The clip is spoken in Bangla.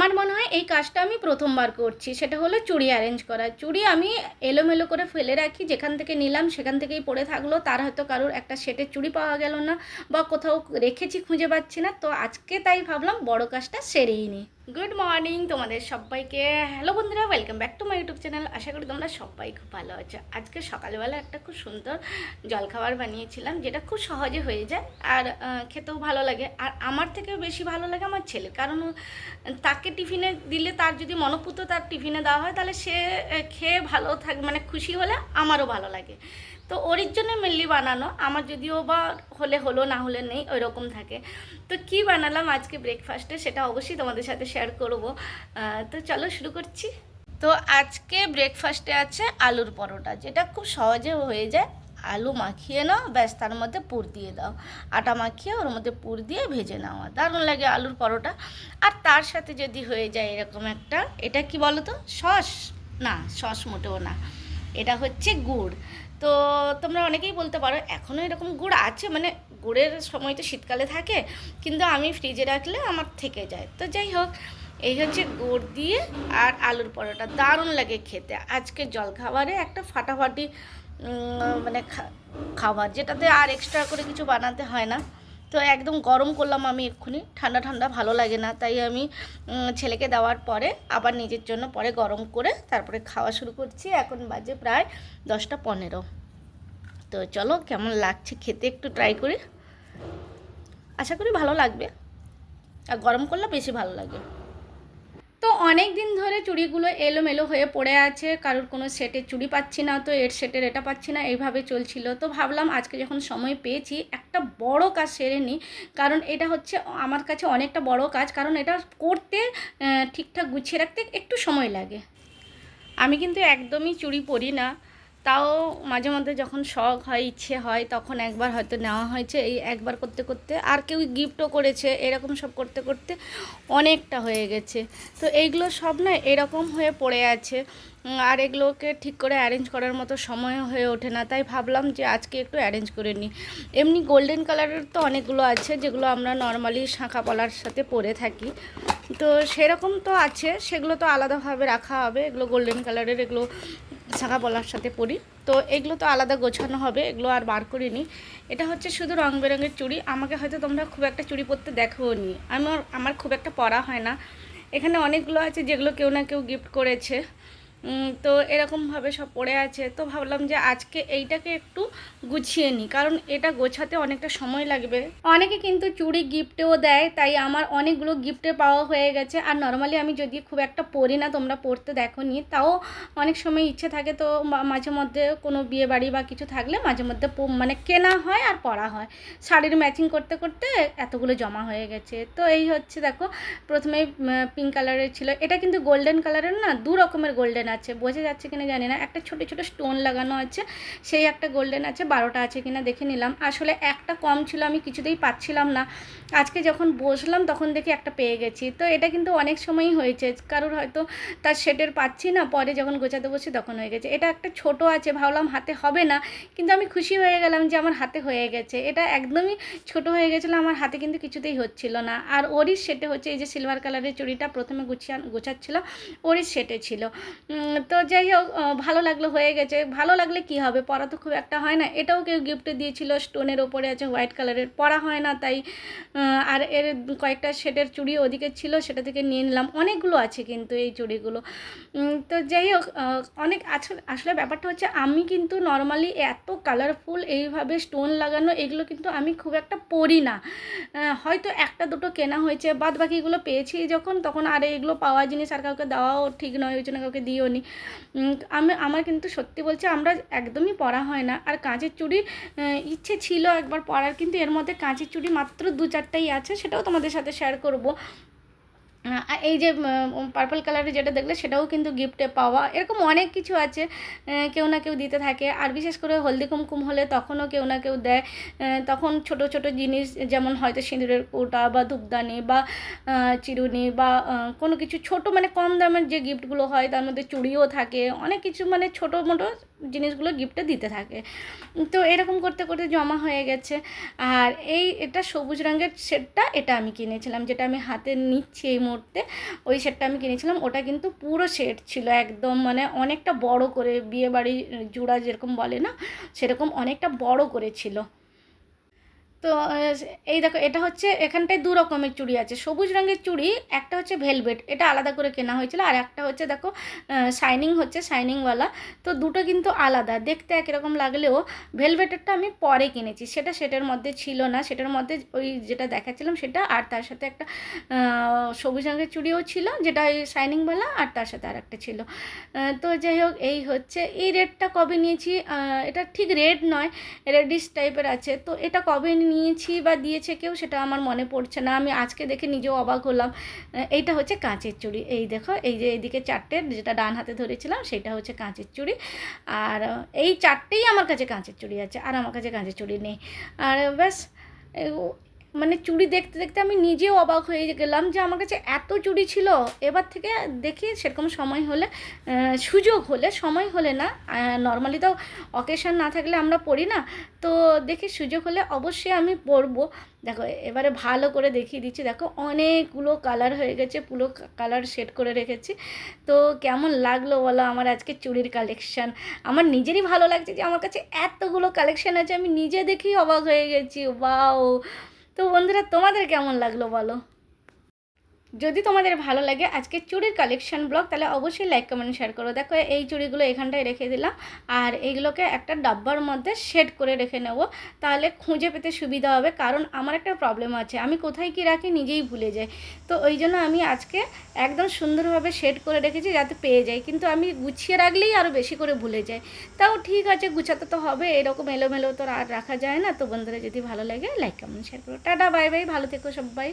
আমার মনে হয় এই কাজটা আমি প্রথমবার করছি, সেটা হলো চুড়ি অ্যারেঞ্জ করা। চুড়ি আমি এলোমেলো করে ফেলে রাখি, যেখান থেকে নিলাম সেখান থেকেই পড়ে থাকল, তার হয়তো কারোর একটা সেটের চুড়ি পাওয়া গেল না, বা কোথাও রেখেছি খুঁজে পাচ্ছি না, তো আজকে তাই ভাবলাম বড় কাজটা সেরেই নিই। গুড মর্নিং তোমাদের সবাইকে। হ্যালো বন্ধুরা welcome back to my YouTube channel আশা করি তোমরা সবাই খুব ভালো আছো। আজকে সকালবেলা একটা খুব সুন্দর জলখাবার বানিয়েছিলাম, যেটা খুব সহজে হয়ে যায় আর খেতেও ভালো লাগে। আর আমার থেকেও বেশি ভালো লাগে আমার ছেলে, কারণ তাকে টিফিনে দিলে তার যদি মনোপুত তার টিফিনে দেওয়া হয়, তাহলে সে খেয়ে ভালো থাক মানে খুশি হলে আমারও ভালো লাগে। তো ওর জন্য মেনলি বানানো। আমার যদিও বা হলে হলো, না হলে নেই ওই রকম থাকে। তো কি বানালাম আজকে ব্রেকফাস্টে সেটা অবশ্যই তোমাদের সাথে শেয়ার করব। তো চলো শুরু করছি। তো আজকে ব্রেকফাস্টে আছে আলুর পরোটা, যেটা খুব সহজে হয়ে যায়। আলু মাখিয়ে নাও, ব্যাস, তার মধ্যে পুর দিয়ে দাও। আটা মাখিয়ে ওর মধ্যে পুর দিয়ে ভেজে নেওয়া দারুণ লাগে আলুর পরোটা। আর তার সাথে যদি হয়ে যায় এরকম একটা, এটা কি বলো তো সস? না, সস মোটেও না। এটা হচ্ছে গুড়। তো তোমরা অনেকেই বলতে পারো এখনও এরকম গুড় আছে মানে গুড়ের সময় তো শীতকালে থাকে, কিন্তু আমি ফ্রিজে রাখলে আমার থেকে যায়। তো যাই হোক, এই হচ্ছে গুড় দিয়ে আর আলুর পরোটা, দারুণ লাগে খেতে। আজকে জলখাবারে একটা ফাটাফাটি মানে খাবার, যেটাতে আর এক্সট্রা করে কিছু বানাতে হয় না। তো একদম গরম করলাম আমি এক্ষুনি। ঠান্ডা ঠান্ডা ভালো লাগে না, তাই আমি ছেলেকে দেওয়ার পরে আবার নিজের জন্য পরে গরম করে তারপরে খাওয়া শুরু করছি। এখন বাজে প্রায় দশটা পনেরো। তো চলো কেমন লাগছে খেতে একটু ট্রাই করি। আশা করি ভালো লাগবে। আর গরম করলে বেশি ভালো লাগে। তো অনেক দিন ধরে চুড়িগুলো এলোমেলো হয়ে পড়ে আছে, কারোর কোনো সেটের চুড়ি পাচ্ছি না, তো এর সেটের এটা পাচ্ছি না, এইভাবে চলছিল। তো ভাবলাম আজকে যখন সময় পেয়েছি, একটা বড় কাজ সেরে নিই, কারণ এটা হচ্ছে আমার কাছে অনেকটা বড় কাজ, কারণ এটা করতে ঠিকঠাক গুছিয়ে রাখতে একটু সময় লাগে। আমি কিন্তু একদমই চুড়ি পরি না। তাও মাঝে মধ্যে যখন শখ হয়, ইচ্ছে হয়, তখন একবার হয়তো নেওয়া হয়েছে। এই একবার করতে করতে আর কেউ গিফটও করেছে, এরকম সব করতে করতে অনেকটা হয়ে গেছে। তো এইগুলো সব না এরকম হয়ে পড়ে আছে। আর এগুলোকে ঠিক করে অ্যারেঞ্জ করার মতো সময় হয়ে ওঠে না। তাই ভাবলাম যে আজকে একটু অ্যারেঞ্জ করে নিই। এমনি গোল্ডেন কালারের তো অনেকগুলো আছে, যেগুলো আমরা নর্মালি শাঁখা পলার সাথে পরে থাকি। তো সেরকম তো আছে, সেগুলো তো আলাদাভাবে রাখা হবে। এগুলো গোল্ডেন কালারের এগুলো শাঁখা বলার সাথে পরি তো এগুলো তো আলাদা গোছানো হবে, এগুলো আর বার করিনি। এটা হচ্ছে শুধু রং বেরঙের চুড়ি। আমাকে হয়তো তোমরা খুব একটা চুড়ি পরতে দেখো নি। আমার আমার খুব একটা পরা হয় না। এখানে অনেকগুলো আছে যেগুলো কেউ না কেউ গিফট করেছে। তো এরকমভাবে সব পড়ে আছে। তো ভাবলাম যে আজকে এইটাকে একটু গুছিয়ে নিই, কারণ এটা গোছাতে অনেকটা সময় লাগবে। অনেকে কিন্তু চুড়ি গিফটেও দেয়, তাই আমার অনেকগুলো গিফটে পাওয়া হয়ে গেছে। আর নর্মালি আমি যদি খুব একটা পরি না, তোমরা পড়তে দেখো নি তাও অনেক সময় ইচ্ছে থাকে তো মাঝে মধ্যে কোনো বিয়ে বাড়ি বা কিছু থাকলে মাঝে মধ্যে মানে কেনা হয় আর পরা হয়। শাড়ির ম্যাচিং করতে করতে এতগুলো জমা হয়ে গেছে। তো এই হচ্ছে দেখো, প্রথমে পিঙ্ক কালারের ছিল। এটা কিন্তু গোল্ডেন কালারের না, দু রকমের গোল্ডেন আছে, বোঝা যাচ্ছে কিনা জানি না। একটা ছোট ছোট স্টোন লাগানো আছে, সেই একটা গোল্ডেন আছে, বারোটা আছে কিনা দেখে নিলাম। আসলে একটা কম ছিল, আমি কিছুতেই পাচ্ছিলাম না। আজকে যখন বসলাম, তখন দেখি একটা পেয়ে গেছি। তো এটা কিন্তু অনেক সময়ই হয়েছে, কারোর হয়তো তার সেটের পাচ্ছি না, পরে যখন গোছাতে বসি তখন হয়ে গেছে। এটা একটা ছোট আছে, ভাবলাম হাতে হবে না, কিন্তু আমি খুশি হয়ে গেলাম যে আমার হাতে হয়ে গেছে। এটা একদমই ছোট হয়ে গেছিল, আমার হাতে কিন্তু কিছুতেই হচ্ছিল না। আর ওরই সেটে হচ্ছে, এই যে সিলভার কালারের চুড়িটা প্রথমে গুছিয়ে, গোছাচ্ছিলাম, ওরই সেটে ছিল। তো যাই হোক ভালো লাগল, হয়ে গেছে। ভালো লাগলে কি হবে? পরা তো খুব একটা হয় না। এটাও কেউ গিফটে দিয়েছিল স্টোনের ওপরে আছে হোয়াইট কালারের পরা হয় না, তাই আর এর কয়েকটা সেটের চুড়ি ওদিকে ছিল, সেটা থেকে নিয়ে নিলাম। অনেকগুলো আছে কিন্তু এই চুড়িগুলো। তো যাই হোক অনেক আসলে ব্যাপারটা হচ্ছে, আমি কিন্তু নর্মালি এত কালারফুল এইভাবে স্টোন লাগানো, এগুলো কিন্তু আমি খুব একটা পরি না। হয়তো একটা দুটো কেনা হয়েছে বাদ বাকিগুলো পেয়েছি যখন, তখন আর এগুলো পাওয়া জিনিস আর কাউকে দেওয়াও ঠিক নয়, ওই জন্য কাউকে দিও নি আমি, আমার কিন্তু সত্যি বলছি আমরা একদমই পরা হয় না। আর কাঁচের চুড়ি ইচ্ছে ছিল একবার পরার কিন্তু এর মধ্যে কাঁচের চুড়ি মাত্র দু চারটাই আছে, সেটাও তোমাদের সাথে শেয়ার করব। এই যে পার্পল কালারের যেটা দেখলে সেটাও কিন্তু গিফটে পাওয়া। এরকম অনেক কিছু আছে কেউ না কেউ দিতে থাকে। আর বিশেষ করে হলদি কুমকুম হলে তখনও কেউ না কেউ দেয়। তখন ছোট ছোট জিনিস যেমন হয়তো সিঁদুরের কোটা বা ধূপদানি বা চিরুনি বা কোনো কিছু ছোট মানে কম দামের যে গিফটগুলো হয় তার মধ্যে চুড়িও থাকে। অনেক কিছু মানে ছোটো মোটো জিনিসগুলো গিফটে দিতে থাকে। তো এরকম করতে করতে জমা হয়ে গেছে। আর এই এটা সবুজ রঙের সেটটা এটা আমি কিনেছিলাম, যেটা আমি হাতে নিচ্ছি এই মুহূর্তে ওই সেটটা আমি কিনেছিলাম। ওটা কিন্তু পুরো সেট ছিল একদম মানে অনেকটা বড় করে বিয়ে বাড়ি জোড়া যেরকম বলে না, সেরকম অনেকটা বড় করে ছিল। তো, এই দেখো, এটা হচ্ছে এখানটায় দু রকমের চুড়ি আছে। সবুজ রঙের চুড়ি, একটা হচ্ছে ভেলভেট এটা আলাদা করে কেনা হয়েছিল। আর একটা হচ্ছে দেখো শাইনিং হচ্ছে শাইনিংওয়ালা তো দুটো কিন্তু আলাদা। দেখতে একরকম লাগলেও ভেলভেটেরটা আমি পরে কিনেছি। সেটা সেটার মধ্যে ছিল না। সেটার মধ্যে ওই যেটা দেখাচ্ছিলাম সেটা, আর তার সাথে একটা সবুজ রঙের চুড়িও ছিল, যেটা ওই শাইনিংওয়ালা আর তার সাথে আর একটা ছিল তো যাই হোক, এই হচ্ছে। এই রেডটা কবে নিয়েছি? এটা ঠিক রেড নয়, রেডিশ টাইপের আছে। তো এটা কবে নিয়েছি বা দিয়েছে কেউ, সেটা আমার মনে পড়ছে না। আমি আজকে দেখে নিজেও অবাক হলাম। এইটা হচ্ছে কাঁচের চুড়ি। এই দেখো, এই যে এইদিকে চারটে, যেটা ডান হাতে ধরেছিলাম, সেটা হচ্ছে কাঁচের চুড়ি। আর, এই চারটেই আমার কাছে কাঁচের চুড়ি আছে, আর আমার কাছে কাঁচের চুড়ি নেই। আর ব্যাস মানে চুড়ি দেখতে দেখতে আমি নিজেও অবাক হয়ে গেলাম যে আমার কাছে এত চুড়ি ছিল। এবার থেকে দেখি সেরকম সময় হলে সুযোগ হলে, সময় হলে না। নর্মালি তো অকেশন না থাকলে আমরা পড়ি না। তো দেখি সুযোগ হলে অবশ্যই আমি পরবো। দেখো, এবারে ভালো করে দেখিয়ে দিচ্ছি। দেখো, অনেকগুলো কালার হয়ে গেছে। পুরো কালার সেট করে রেখেছি। তো কেমন লাগল বলো আমার আজকে চুড়ির কালেকশান আমার নিজেরই ভালো লাগছে যে আমার কাছে এতগুলো কালেকশান আছে। আমি নিজে দেখেই অবাক হয়ে গেছি। ওয়াও! তো বন্ধুরা তোমাদের কেমন লাগল বলো? যদি তোমাদের ভালো লাগে আজকে চুড়ির কালেকশন ব্লগ তাহলে অবশ্যই লাইক কমেন্ট শেয়ার করো। দেখো, এই চুড়িগুলো এখানটায় রেখে দিলাম। আর এইগুলোকে একটা ডাব্বার মধ্যে সেট করে রেখে নেব। তাহলে খুঁজে পেতে সুবিধা হবে, কারণ আমার একটা প্রবলেম আছে। আমি কোথায় কি রাখি নিজেই ভুলে যাই। তো ওই জন্য আমি আজকে একদম সুন্দরভাবে সেট করে রেখেছি যাতে পেয়ে যাই। কিন্তু আমি গুছিয়ে রাখলেই আরও বেশি করে ভুলে যাই। তাও ঠিক আছে, গুছাতে তো হবে, এরকম এলোমেলো তো আর রাখা যায় না। তো বন্ধুরা, যদি ভালো লাগে লাইক কমেন্ট শেয়ার করো। টাটা বাই বাই ভালো থেকো সবাই।